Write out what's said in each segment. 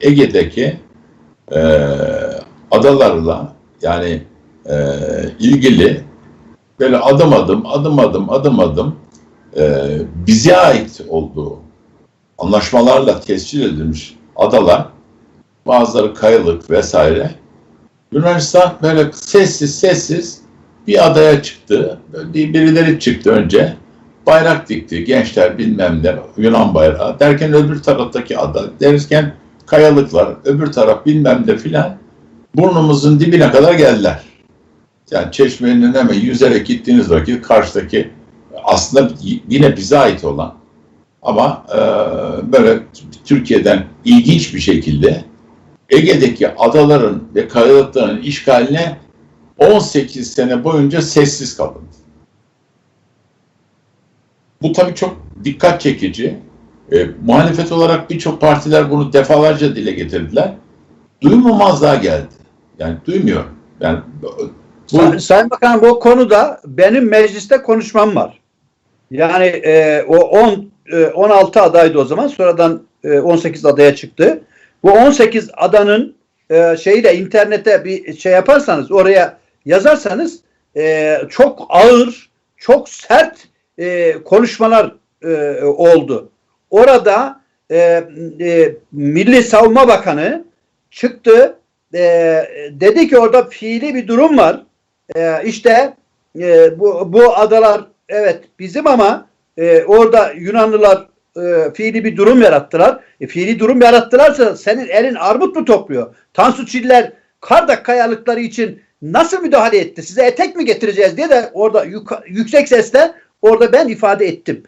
Ege'deki e, adalarla yani e, ilgili böyle adım adım adım adım adım adım e, bize ait olduğu anlaşmalarla tescil edilmiş adalar bazıları kayalık vesaire Yunanistan böyle sessiz sessiz bir adaya çıktı. Birileri çıktı önce. Bayrak dikti. Gençler bilmem ne. Yunan bayrağı. Derken öbür taraftaki ada. Derken kayalıklar. Öbür taraf bilmem ne filan. Burnumuzun dibine kadar geldiler. Yani çeşmenin hemen yüzerek gittiğiniz vakit karşıdaki aslında yine bize ait olan ama e, böyle Türkiye'den ilginç bir şekilde Ege'deki adaların ve kayalıkların işgaline 18 sene boyunca sessiz kalındı. Bu tabii çok dikkat çekici. E, muhalefet olarak birçok partiler bunu defalarca dile getirdiler. Duymamazlığa geldi. Yani duymuyor. Yani bu, Say- Sayın Bakan bu konuda benim mecliste konuşmam var. Yani e, o 10 e, 16 adaydı o zaman sonradan e, 18 adaya çıktı. Bu 18 adanın e, şeyi de internete bir şey yaparsanız oraya yazarsanız e, çok ağır, çok sert e, konuşmalar e, oldu. Orada e, e, Milli Savunma Bakanı çıktı e, dedi ki orada fiili bir durum var. E, işte e, bu, bu adalar evet bizim ama e, orada Yunanlılar e, fiili bir durum yarattılar. E, fiili durum yarattılarsa senin elin armut mu topluyor? Tansu Çiller Kardak kayalıkları için nasıl müdahale etti? Size etek mi getireceğiz diye de orada yuka- yüksek sesle orada ben ifade ettim.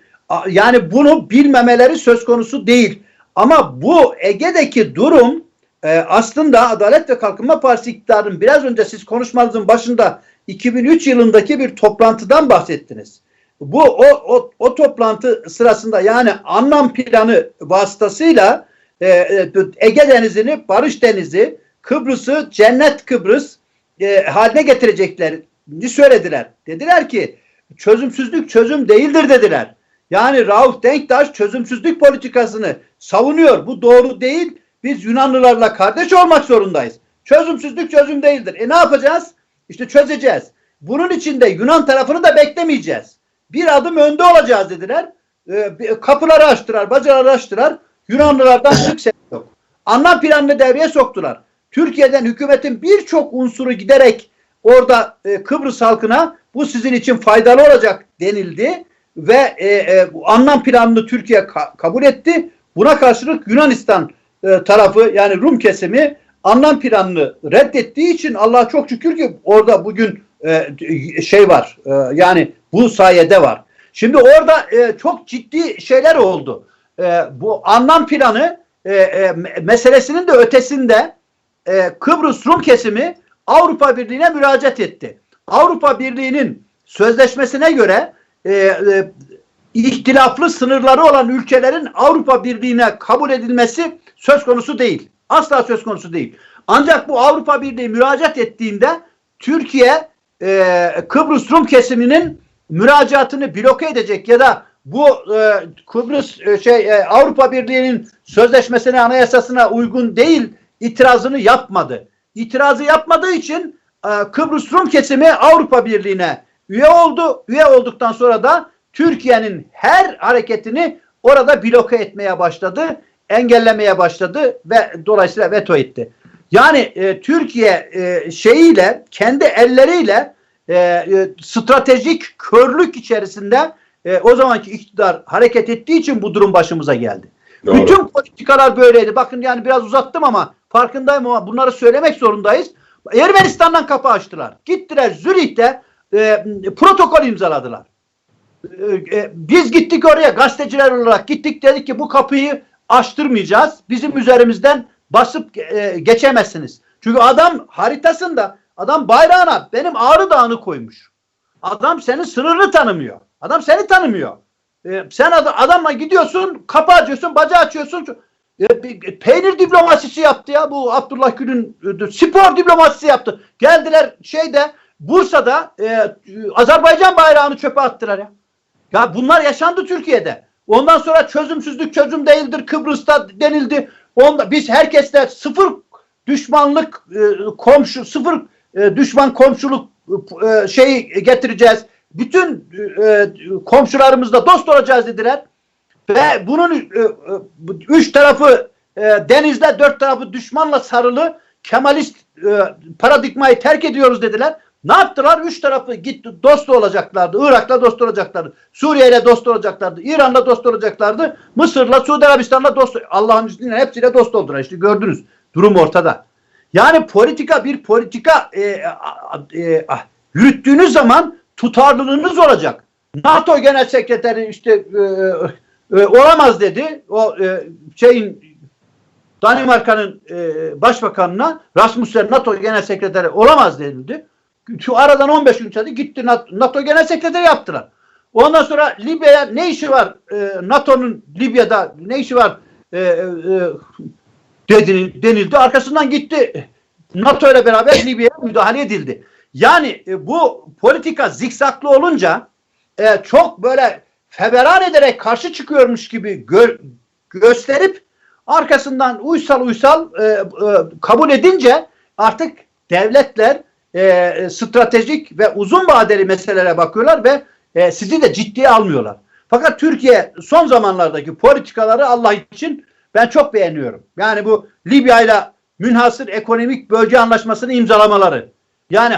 Yani bunu bilmemeleri söz konusu değil. Ama bu Ege'deki durum e, aslında Adalet ve Kalkınma Partisi iktidarının biraz önce siz konuşmanızın başında 2003 yılındaki bir toplantıdan bahsettiniz. Bu o, o, o toplantı sırasında yani anlam planı vasıtasıyla e, e, Ege Denizi'ni, Barış Denizi, Kıbrıs'ı cennet Kıbrıs e, haline getireceklerini söylediler. Dediler ki çözümsüzlük çözüm değildir dediler. Yani Rauf Denktaş çözümsüzlük politikasını savunuyor. Bu doğru değil. Biz Yunanlılarla kardeş olmak zorundayız. Çözümsüzlük çözüm değildir. E ne yapacağız? İşte çözeceğiz. Bunun için de Yunan tarafını da beklemeyeceğiz. Bir adım önde olacağız dediler. E, kapıları açtılar, bacaları açtılar. Yunanlılardan çık ses yok. Anlam planını devreye soktular. Türkiye'den hükümetin birçok unsuru giderek orada e, Kıbrıs halkına bu sizin için faydalı olacak denildi ve e, e, anlam planını Türkiye ka- kabul etti. Buna karşılık Yunanistan e, tarafı yani Rum kesimi anlam planını reddettiği için Allah'a çok şükür ki orada bugün e, şey var. E, yani bu sayede var. Şimdi orada e, çok ciddi şeyler oldu. E, bu anlam planı e, e, me- meselesinin de ötesinde e, Kıbrıs Rum kesimi Avrupa Birliği'ne müracaat etti. Avrupa Birliği'nin sözleşmesine göre e, e, ihtilaflı sınırları olan ülkelerin Avrupa Birliği'ne kabul edilmesi söz konusu değil. Asla söz konusu değil. Ancak bu Avrupa Birliği müracaat ettiğinde Türkiye e, Kıbrıs Rum kesiminin müracaatını bloke edecek ya da bu e, Kıbrıs e, şey e, Avrupa Birliği'nin sözleşmesine anayasasına uygun değil itirazını yapmadı. İtirazı yapmadığı için e, Kıbrıs Rum kesimi Avrupa Birliği'ne üye oldu. Üye olduktan sonra da Türkiye'nin her hareketini orada bloke etmeye başladı, engellemeye başladı ve dolayısıyla veto etti. Yani e, Türkiye e, şeyiyle kendi elleriyle e, e, stratejik körlük içerisinde e, o zamanki iktidar hareket ettiği için bu durum başımıza geldi. Doğru. Bütün politikalar böyleydi. Bakın yani biraz uzattım ama farkındayım ama bunları söylemek zorundayız. Ermenistan'dan kapı açtılar. Gittiler Zürih'te e, protokol imzaladılar. E, e, biz gittik oraya gazeteciler olarak gittik dedik ki bu kapıyı açtırmayacağız. Bizim üzerimizden basıp e, geçemezsiniz. Çünkü adam haritasında adam bayrağına benim Ağrı Dağı'nı koymuş. Adam senin sınırını tanımıyor. Adam seni tanımıyor. E, sen ad- adamla gidiyorsun, kapı açıyorsun, bacağı açıyorsun. E, bir- peynir diplomasisi yaptı ya bu Abdullah Gül'ün e, spor diplomasisi yaptı. Geldiler şeyde Bursa'da e, Azerbaycan bayrağını çöpe attılar ya. Ya bunlar yaşandı Türkiye'de. Ondan sonra çözümsüzlük çözüm değildir Kıbrıs'ta denildi. Onda biz herkesle sıfır düşmanlık e, komşu sıfır e, düşman komşuluk e, şeyi getireceğiz. Bütün e, komşularımızla dost olacağız dediler. Ve bunun e, e, üç tarafı e, denizde dört tarafı düşmanla sarılı Kemalist e, paradigmayı terk ediyoruz dediler. Ne yaptılar? Üç tarafı gitti dost olacaklardı. Irak'la dost olacaklardı. Suriye'yle dost olacaklardı. İran'la dost olacaklardı. Mısır'la, Suudi Arabistan'la dost Allah'ın izniyle hepsiyle dost oldular. İşte gördünüz. Durum ortada. Yani politika bir politika e, a- e, ah, yürüttüğünüz zaman tutarlılığınız olacak. NATO Genel Sekreteri işte e, e, olamaz dedi. O e, şeyin Danimarka'nın e, başbakanına Rasmussen NATO Genel Sekreteri olamaz denildi. Şu aradan 15 gün içinde gitti NATO, NATO Genel Sekreteri yaptılar. Ondan sonra Libya'ya ne işi var? E, NATO'nun Libya'da ne işi var? E, e, dedi, denildi. Arkasından gitti. NATO ile beraber Libya'ya müdahale edildi. Yani e, bu politika zikzaklı olunca e, çok böyle feveran ederek karşı çıkıyormuş gibi gö- gösterip arkasından uysal uysal e, e, kabul edince artık devletler e, stratejik ve uzun vadeli meselelere bakıyorlar ve e, sizi de ciddiye almıyorlar. Fakat Türkiye son zamanlardaki politikaları Allah için ben çok beğeniyorum. Yani bu Libya ile münhasır ekonomik bölge anlaşmasını imzalamaları. Yani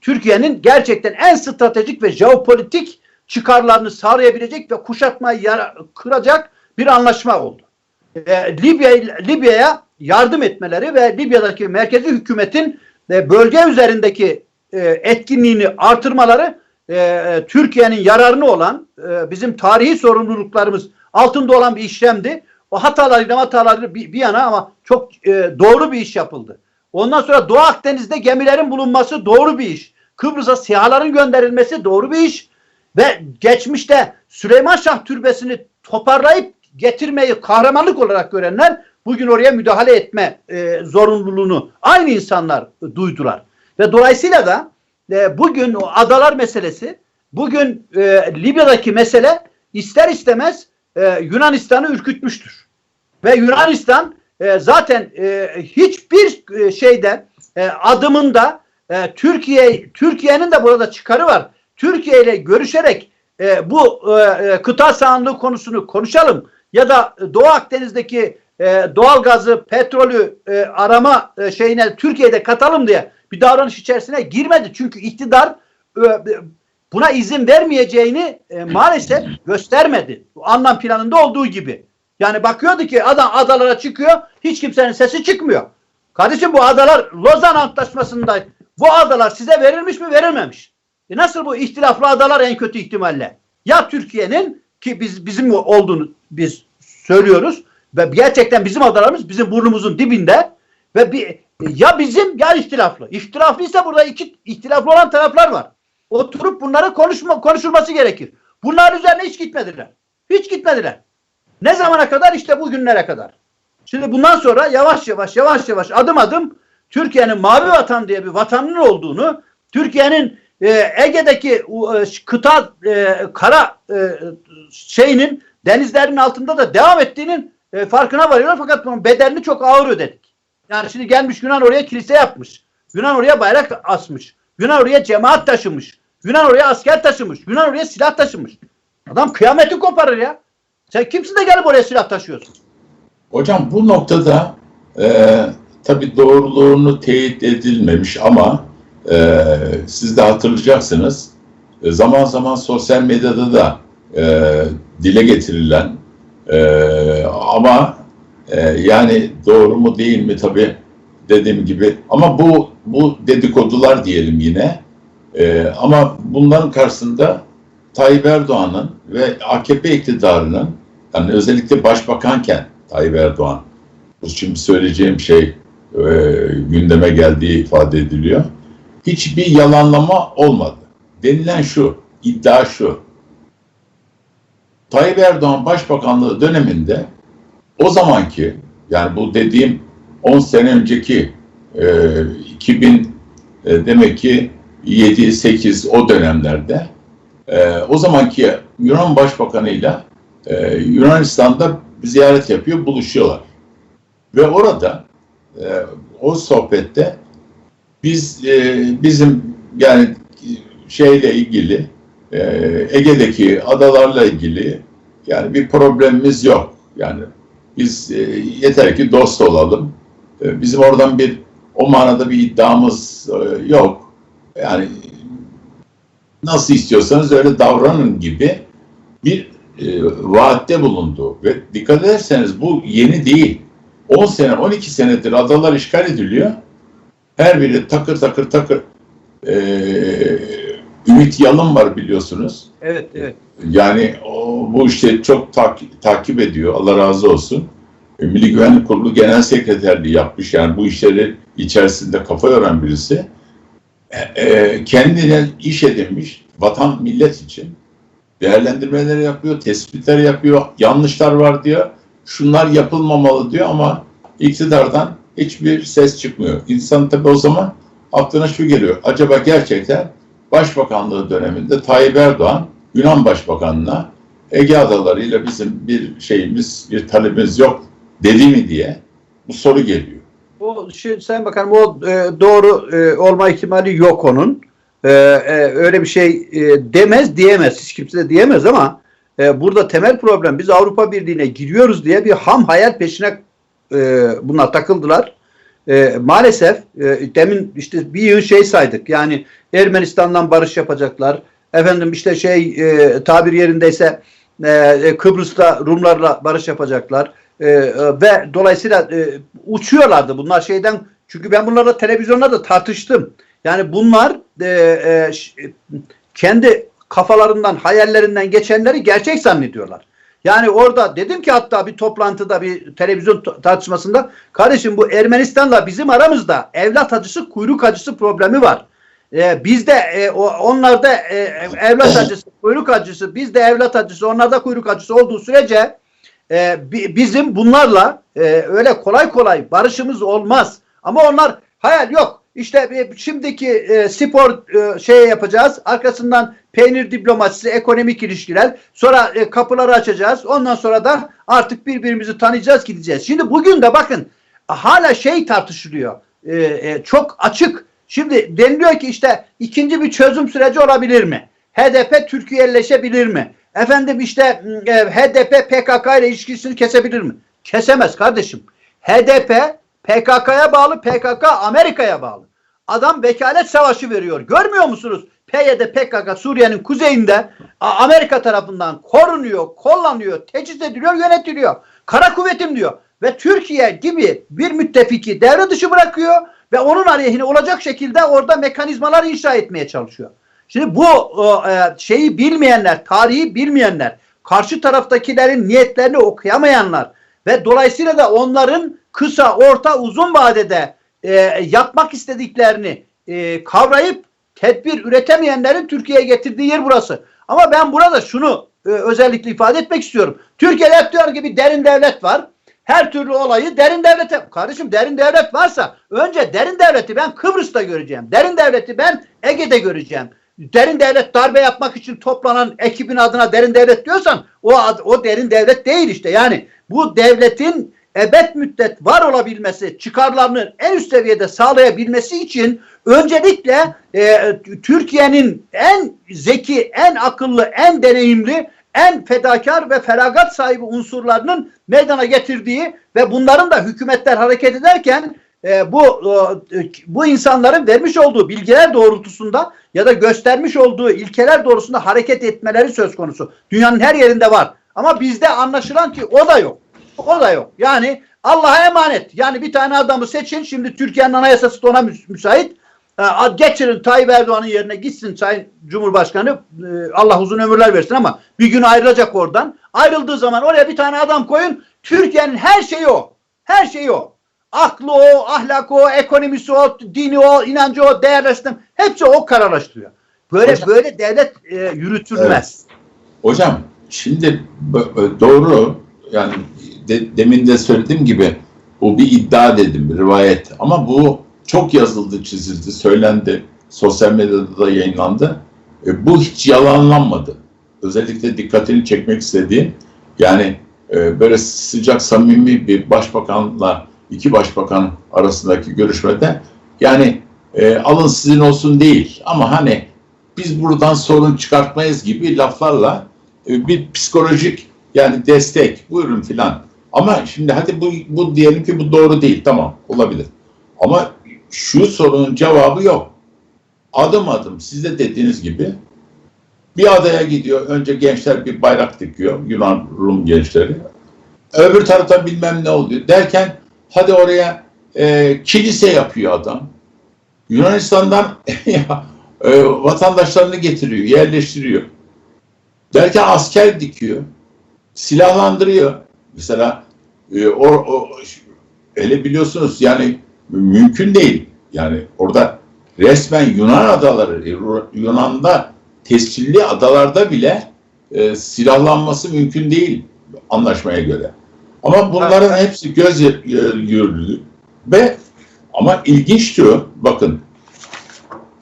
Türkiye'nin gerçekten en stratejik ve jeopolitik çıkarlarını sağlayabilecek ve kuşatmayı yara- kıracak bir anlaşma oldu. E, Libya Libya'ya yardım etmeleri ve Libya'daki merkezi hükümetin e, bölge üzerindeki e, etkinliğini artırmaları e, Türkiye'nin yararını olan e, bizim tarihi sorumluluklarımız altında olan bir işlemdi. O hatalarıyla hataları bir, bir yana ama çok e, doğru bir iş yapıldı. Ondan sonra Doğu Akdeniz'de gemilerin bulunması doğru bir iş. Kıbrıs'a sihaların gönderilmesi doğru bir iş. Ve geçmişte Süleyman Şah Türbesi'ni toparlayıp getirmeyi kahramanlık olarak görenler bugün oraya müdahale etme e, zorunluluğunu aynı insanlar e, duydular. Ve dolayısıyla da e, bugün o adalar meselesi, bugün e, Libya'daki mesele ister istemez e, Yunanistan'ı ürkütmüştür. Ve Yunanistan e, zaten e, hiçbir e, şeyde e, adımında e, Türkiye Türkiye'nin de burada çıkarı var. Türkiye ile görüşerek e, bu e, e, kıta sahanlığı konusunu konuşalım ya da Doğu Akdeniz'deki e, doğal gazı, petrolü e, arama e, şeyine Türkiye'de katalım diye bir davranış içerisine girmedi. Çünkü iktidar e, buna izin vermeyeceğini e, maalesef göstermedi. Bu anlam planında olduğu gibi. Yani bakıyordu ki adam adalara çıkıyor, hiç kimsenin sesi çıkmıyor. Kardeşim bu adalar Lozan Antlaşması'nda bu adalar size verilmiş mi verilmemiş? E nasıl bu ihtilaflı adalar en kötü ihtimalle? Ya Türkiye'nin ki biz bizim olduğunu biz söylüyoruz ve gerçekten bizim adalarımız bizim burnumuzun dibinde ve bir ya bizim ya ihtilaflı. İhtilaflıysa burada iki ihtilaflı olan taraflar var. Oturup bunları konuşma, konuşulması gerekir. Bunlar üzerine hiç gitmediler. Hiç gitmediler. Ne zamana kadar? İşte bugünlere kadar. Şimdi bundan sonra yavaş yavaş yavaş yavaş adım adım Türkiye'nin mavi vatan diye bir vatanının olduğunu, Türkiye'nin e, Ege'deki e, kıta e, kara e, şeyinin denizlerin altında da devam ettiğinin e, farkına varıyorlar fakat bunun bedelini çok ağır ödedik. Yani şimdi gelmiş Yunan oraya kilise yapmış. Yunan oraya bayrak asmış. Yunan oraya cemaat taşımış. Yunan oraya asker taşımış. Yunan oraya silah taşımış. Adam kıyameti koparır ya. Sen kimsin de gelip oraya silah taşıyorsun? Hocam bu noktada e, tabii doğruluğunu teyit edilmemiş ama e, siz de hatırlayacaksınız. E, zaman zaman sosyal medyada da e, dile getirilen e, ama e, yani doğru mu değil mi tabii dediğim gibi ama bu bu dedikodular diyelim yine E, ama bunların karşısında Tayyip Erdoğan'ın ve AKP iktidarının yani özellikle başbakanken Tayyip Erdoğan bu şimdi söyleyeceğim şey e, gündeme geldiği ifade ediliyor. Hiçbir yalanlama olmadı. Denilen şu, iddia şu. Tayyip Erdoğan başbakanlığı döneminde o zamanki yani bu dediğim 10 sene önceki e, 2000 e, demek ki 7-8 o dönemlerde e, o zamanki Yunan Başbakanı'yla e, Yunanistan'da bir ziyaret yapıyor, buluşuyorlar. Ve orada e, o sohbette biz e, bizim yani şeyle ilgili e, Ege'deki adalarla ilgili yani bir problemimiz yok. Yani biz e, yeter ki dost olalım. E, bizim oradan bir o manada bir iddiamız e, yok. Yani nasıl istiyorsanız öyle davranın gibi bir e, vaatte bulundu. Ve dikkat ederseniz bu yeni değil. 10 sene, 12 senedir adalar işgal ediliyor. Her biri takır takır takır e, Ümit Yalın var biliyorsunuz. Evet, evet. Yani o, bu işte çok takip, takip ediyor. Allah razı olsun. E, Milli Güvenlik Kurulu Genel Sekreterliği yapmış. Yani bu işleri içerisinde kafa yoran birisi. E, e, kendine iş edinmiş. Vatan millet için. Değerlendirmeleri yapıyor, tespitler yapıyor. Yanlışlar var diyor. Şunlar yapılmamalı diyor ama iktidardan hiçbir ses çıkmıyor. İnsan tabii o zaman aklına şu geliyor. Acaba gerçekten Başbakanlığı döneminde Tayyip Erdoğan Yunan Başbakanı'na Ege Adaları ile bizim bir şeyimiz, bir talebimiz yok dedi mi diye bu soru geliyor. O şey, Sayın Bakanım o e, doğru e, olma ihtimali yok onun. E, e, öyle bir şey e, demez diyemez. Hiç kimse de diyemez ama e, burada temel problem biz Avrupa Birliği'ne giriyoruz diye bir ham hayal peşine e, buna takıldılar. E, maalesef e, demin işte bir yıl şey saydık. Yani Ermenistan'dan barış yapacaklar. Efendim işte şey e, tabir yerindeyse e, Kıbrıs'ta Rumlarla barış yapacaklar. E, e, ve dolayısıyla e, uçuyorlardı bunlar şeyden çünkü ben bunlarla televizyonlarda tartıştım. Yani bunlar e, e, e, kendi kafalarından, hayallerinden geçenleri gerçek zannediyorlar. Yani orada dedim ki hatta bir toplantıda bir televizyon tartışmasında kardeşim bu Ermenistan'la bizim aramızda evlat acısı kuyruk acısı problemi var. Ee, bizde e, onlarda e, evlat acısı kuyruk acısı bizde evlat acısı onlarda kuyruk acısı olduğu sürece e, bi- bizim bunlarla e, öyle kolay kolay barışımız olmaz. Ama onlar hayal yok. İşte e, şimdiki e, spor e, şey yapacağız. Arkasından peynir diplomasisi, ekonomik ilişkiler. Sonra e, kapıları açacağız. Ondan sonra da artık birbirimizi tanıyacağız, gideceğiz. Şimdi bugün de bakın hala şey tartışılıyor. E, e, çok açık. Şimdi deniliyor ki işte ikinci bir çözüm süreci olabilir mi? HDP Türkiye'leşebilir mi? Efendim işte e, HDP PKK ile ilişkisini kesebilir mi? Kesemez kardeşim. HDP PKK'ya bağlı, PKK Amerika'ya bağlı. Adam vekalet savaşı veriyor. Görmüyor musunuz? PYD PKK Suriye'nin kuzeyinde Amerika tarafından korunuyor, kollanıyor, teçhiz ediliyor, yönetiliyor. Kara kuvvetim diyor. Ve Türkiye gibi bir müttefiki devre dışı bırakıyor ve onun aleyhine olacak şekilde orada mekanizmalar inşa etmeye çalışıyor. Şimdi bu e, e, şeyi bilmeyenler, tarihi bilmeyenler, karşı taraftakilerin niyetlerini okuyamayanlar ve dolayısıyla da onların kısa, orta, uzun vadede e, yapmak istediklerini kavrayıp tedbir üretemeyenlerin Türkiye'ye getirdiği yer burası. Ama ben burada şunu özellikle ifade etmek istiyorum. Türkiye'de hep diyor ki derin devlet var. Her türlü olayı derin devlete... Kardeşim derin devlet varsa önce derin devleti ben Kıbrıs'ta göreceğim. Derin devleti ben Ege'de göreceğim. Derin devlet darbe yapmak için toplanan ekibin adına derin devlet diyorsan o ad- o derin devlet değil işte. Yani bu devletin ebed müddet var olabilmesi, çıkarlarını en üst seviyede sağlayabilmesi için öncelikle e, Türkiye'nin en zeki, en akıllı, en deneyimli, en fedakar ve feragat sahibi unsurlarının meydana getirdiği ve bunların da hükümetler hareket ederken e, bu e, bu insanların vermiş olduğu bilgiler doğrultusunda ya da göstermiş olduğu ilkeler doğrultusunda hareket etmeleri söz konusu. Dünyanın her yerinde var. Ama bizde anlaşılan ki o da yok. O da yok. Yani Allah'a emanet. Yani bir tane adamı seçin. Şimdi Türkiye'nin anayasası da ona müs- müsait. Geçirin Tayyip Erdoğan'ın yerine gitsin Sayın Cumhurbaşkanı. Ee, Allah uzun ömürler versin ama bir gün ayrılacak oradan. Ayrıldığı zaman oraya bir tane adam koyun. Türkiye'nin her şeyi o. Her şeyi o. Aklı o, ahlakı o, ekonomisi o, dini o, inancı o, değerleştirme. Hepsi o kararlaştırıyor. Böyle Hocam- böyle devlet e, yürütülmez. Hocam şimdi doğru yani de- demin de söylediğim gibi bu bir iddia dedim, bir rivayet. Ama bu çok yazıldı, çizildi, söylendi. Sosyal medyada da yayınlandı. E, bu hiç yalanlanmadı. Özellikle dikkatini çekmek istediğim yani e, böyle sıcak samimi bir başbakanla iki başbakan arasındaki görüşmede yani e, alın sizin olsun değil ama hani biz buradan sorun çıkartmayız gibi laflarla e, bir psikolojik yani destek buyurun filan. Ama şimdi hadi bu, bu diyelim ki bu doğru değil tamam olabilir. Ama şu sorunun cevabı yok. Adım adım siz de dediğiniz gibi bir adaya gidiyor. Önce gençler bir bayrak dikiyor. Yunan Rum gençleri. Öbür tarafta bilmem ne oluyor. Derken hadi oraya e, kilise yapıyor adam. Yunanistan'dan e, vatandaşlarını getiriyor, yerleştiriyor. Derken asker dikiyor. Silahlandırıyor. Mesela e, o, o hele biliyorsunuz yani mümkün değil. Yani orada resmen Yunan adaları, Yunan'da tescilli adalarda bile e, silahlanması mümkün değil anlaşmaya göre. Ama bunların hepsi göz yürürlüğü ve ama ilginç diyor bakın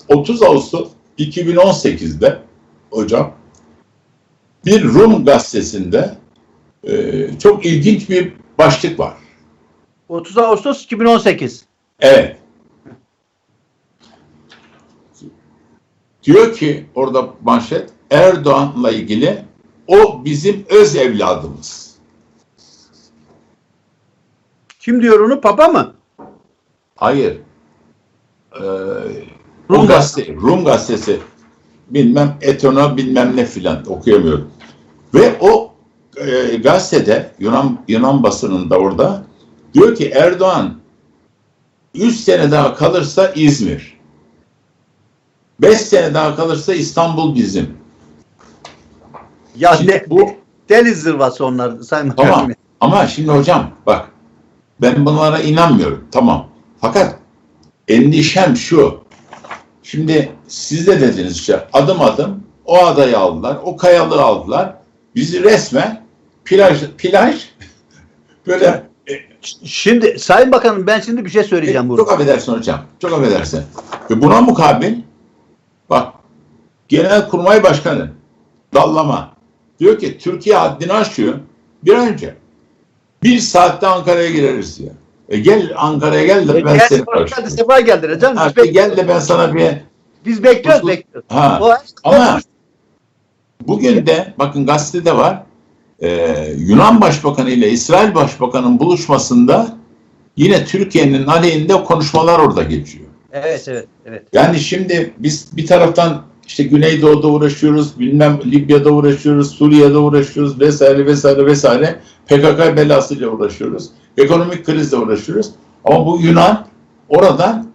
30 Ağustos 2018'de hocam bir Rum gazetesinde e, çok ilginç bir başlık var. 30 Ağustos 2018. Evet. Diyor ki orada manşet Erdoğan'la ilgili o bizim öz evladımız. Kim diyor onu? Papa mı? Hayır. Ee, Rum gazete, Rum gazetesi bilmem Etona bilmem ne filan okuyamıyorum. Ve o e, gazetede Yunan Yunan basınında orada diyor ki Erdoğan 3 sene daha kalırsa İzmir. 5 sene daha kalırsa İstanbul bizim. Ya Şimdi ne, bu deniz zırvası onlar Sayın Tamam. Ama şimdi hocam bak ben bunlara inanmıyorum. Tamam. Fakat endişem şu. Şimdi siz de dediniz işte adım adım o adayı aldılar, o kayalığı aldılar. Bizi resmen plaj plaj böyle Şimdi Sayın Bakanım ben şimdi bir şey söyleyeceğim burada. çok affedersin hocam. Çok affedersin. Ve buna mukabil bak Genelkurmay Başkanı dallama diyor ki Türkiye haddini aşıyor. Bir önce bir saatte Ankara'ya gireriz diyor. E gel Ankara'ya gel de ben Gel, seni karşılayayım. sefa geldin canım. Ha, işte gel de ben sana bir Biz bekliyoruz, bekliyoruz. ha O- ama bugün de bakın gazetede var e, Yunan Başbakanı ile İsrail Başbakanı'nın buluşmasında yine Türkiye'nin aleyhinde konuşmalar orada geçiyor. Evet, evet, evet. Yani şimdi biz bir taraftan işte Güneydoğu'da uğraşıyoruz, bilmem Libya'da uğraşıyoruz, Suriye'de uğraşıyoruz vesaire vesaire vesaire. PKK belasıyla uğraşıyoruz. Ekonomik krizle uğraşıyoruz. Ama bu Yunan oradan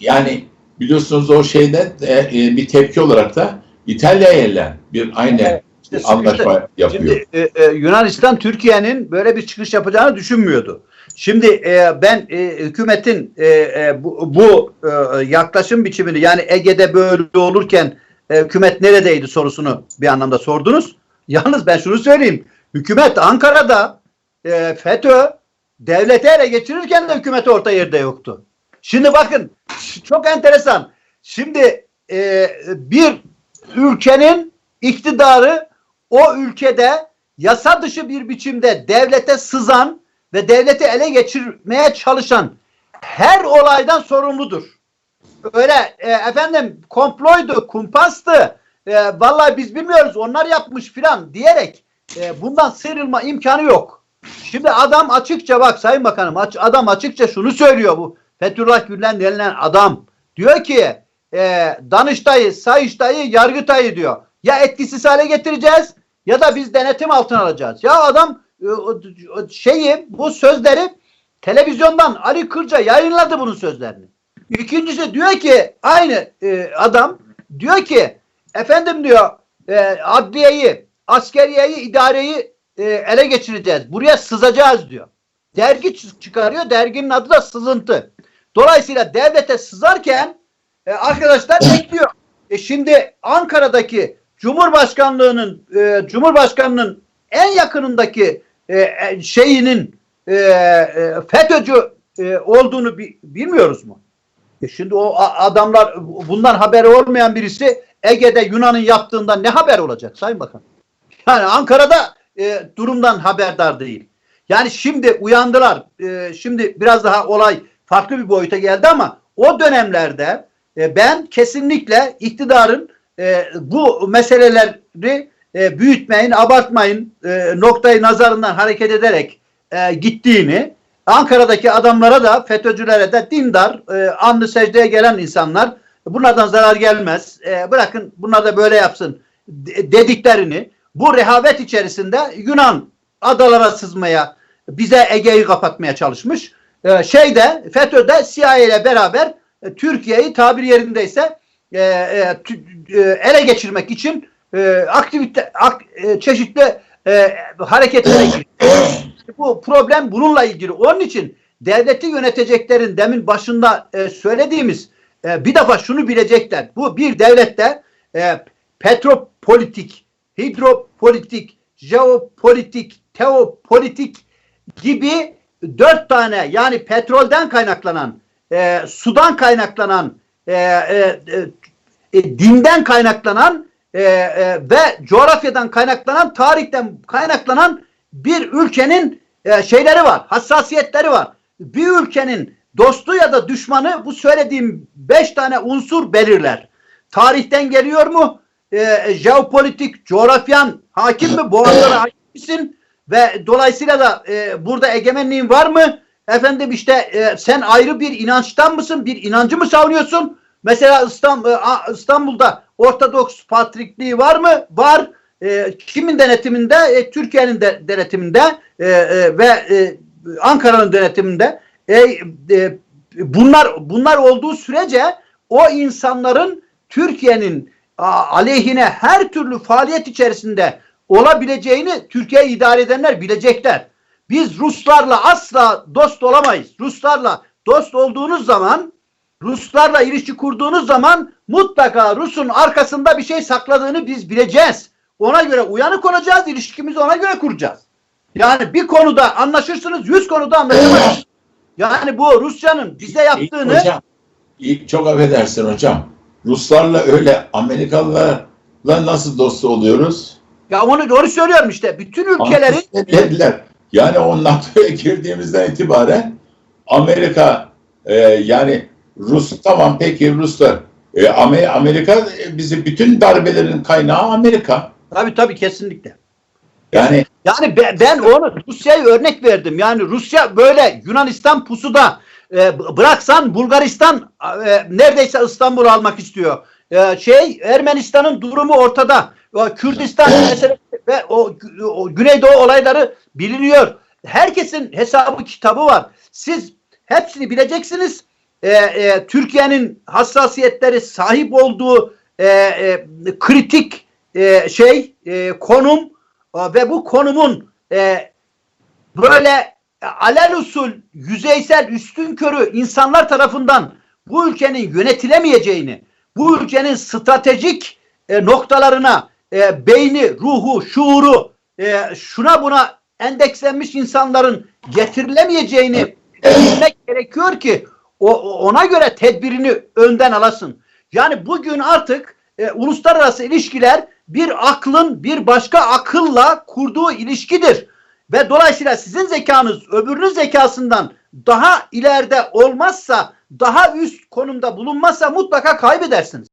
yani biliyorsunuz o şeyde e, e, bir tepki olarak da İtalya'ya bir aynı Evet, işte anlaşma yapıyor. Şimdi e, e, Yunanistan Türkiye'nin böyle bir çıkış yapacağını düşünmüyordu. Şimdi e, ben e, hükümetin e, e, bu, bu e, yaklaşım biçimini yani Ege'de böyle olurken e, hükümet neredeydi sorusunu bir anlamda sordunuz. Yalnız ben şunu söyleyeyim. Hükümet Ankara'da e, FETÖ devleti ele geçirirken de hükümet orta yerde yoktu. Şimdi bakın çok enteresan. Şimdi e, bir ülkenin iktidarı o ülkede yasa dışı bir biçimde devlete sızan ve devleti ele geçirmeye çalışan her olaydan sorumludur. Öyle e, efendim komploydu, kumpastı, e, vallahi biz bilmiyoruz onlar yapmış filan diyerek e, bundan sıyrılma imkanı yok. Şimdi adam açıkça bak Sayın Bakanım aç- adam açıkça şunu söylüyor bu Fethullah Gülen denilen adam. Diyor ki e, Danıştay'ı, Sayıştay'ı, Yargıtay'ı diyor. Ya etkisiz hale getireceğiz ya da biz denetim altına alacağız. Ya adam e, şeyi bu sözleri televizyondan Ali Kırca yayınladı bunun sözlerini. İkincisi diyor ki aynı e, adam diyor ki efendim diyor e, adliyeyi, askeriyeyi, idareyi ele geçireceğiz. Buraya sızacağız diyor. Dergi çı- çıkarıyor. Derginin adı da sızıntı. Dolayısıyla devlete sızarken arkadaşlar bekliyor. E şimdi Ankara'daki Cumhurbaşkanlığının e, Cumhurbaşkanının en yakınındaki e, e, şeyinin e, e, FETÖ'cü e, olduğunu bi- bilmiyoruz mu? E şimdi o adamlar bundan haberi olmayan birisi Ege'de Yunan'ın yaptığından ne haber olacak Sayın Bakan? Yani Ankara'da e, durumdan haberdar değil. Yani şimdi uyandılar. E, şimdi biraz daha olay farklı bir boyuta geldi ama o dönemlerde e, ben kesinlikle iktidarın e, bu meseleleri e, büyütmeyin, abartmayın e, noktayı nazarından hareket ederek e, gittiğini Ankara'daki adamlara da FETÖ'cülere de dindar, e, anlı secdeye gelen insanlar bunlardan zarar gelmez. E, bırakın bunlar da böyle yapsın de- dediklerini bu rehavet içerisinde Yunan adalara sızmaya bize Ege'yi kapatmaya çalışmış. E, şeyde FETÖ'de CIA ile beraber e, Türkiye'yi tabir yerindeyse e, e, tü- e, ele geçirmek için e, aktivite ak- e, çeşitli e, hareketlere giriyor. Bu problem bununla ilgili. Onun için devleti yöneteceklerin demin başında e, söylediğimiz e, bir defa şunu bilecekler. Bu bir devlette e, petropolitik, hidropolitik, jeopolitik, teopolitik gibi dört tane yani petrolden kaynaklanan, e, sudan kaynaklanan, e, e, e, dinden kaynaklanan e, e, ve coğrafyadan kaynaklanan, tarihten kaynaklanan bir ülkenin e, şeyleri var, hassasiyetleri var. Bir ülkenin dostu ya da düşmanı bu söylediğim beş tane unsur belirler. Tarihten geliyor mu? E, jeopolitik, coğrafyan hakim mi? Boğazlara hakim misin? Ve dolayısıyla da e, burada egemenliğin var mı? Efendim işte e, sen ayrı bir inançtan mısın? Bir inancı mı savunuyorsun? Mesela İstanbul, İstanbul'da Ortodoks Patrikliği var mı? Var. E, kimin denetiminde? E, Türkiye'nin de denetiminde e, e, ve e, Ankara'nın denetiminde. E, e, bunlar bunlar olduğu sürece o insanların Türkiye'nin aleyhine her türlü faaliyet içerisinde olabileceğini Türkiye idare edenler bilecekler. Biz Ruslarla asla dost olamayız. Ruslarla dost olduğunuz zaman Ruslarla ilişki kurduğunuz zaman mutlaka Rus'un arkasında bir şey sakladığını biz bileceğiz. Ona göre uyanık olacağız, ilişkimizi ona göre kuracağız. Yani bir konuda anlaşırsınız, yüz konuda anlaşamayız. Yani bu Rusya'nın bize yaptığını Hocam, iyi- çok affedersin hocam. Ruslarla öyle Amerikalılarla nasıl dost oluyoruz? ya onu doğru söylüyorum işte. Bütün ülkelerin dediler? Yani o NATO'ya girdiğimizden itibaren Amerika e, yani Rus tamam peki Ruslar e, Amer- Amerika e, bizi bütün darbelerin kaynağı Amerika. tabii tabii kesinlikle. Yani Yani be- ben onu Rusya'ya örnek verdim. Yani Rusya böyle Yunanistan pusuda e, bıraksan Bulgaristan e, neredeyse İstanbul'u almak istiyor. E, şey Ermenistan'ın durumu ortada. O, Kürdistan meselesi ve o, o Güneydoğu olayları biliniyor. Herkesin hesabı kitabı var. Siz hepsini bileceksiniz. E, e, Türkiye'nin hassasiyetleri sahip olduğu e, e, kritik e, şey e, konum e, ve bu konumun e, böyle e, alelüsul yüzeysel üstünkörü insanlar tarafından bu ülkenin yönetilemeyeceğini, bu ülkenin stratejik e, noktalarına e, beyni, ruhu, şuuru e, şuna buna endekslenmiş insanların getirilemeyeceğini bilmek gerekiyor ki o- ona göre tedbirini önden alasın. Yani bugün artık e, uluslararası ilişkiler bir aklın bir başka akılla kurduğu ilişkidir. Ve dolayısıyla sizin zekanız öbürünün zekasından daha ileride olmazsa, daha üst konumda bulunmazsa mutlaka kaybedersiniz.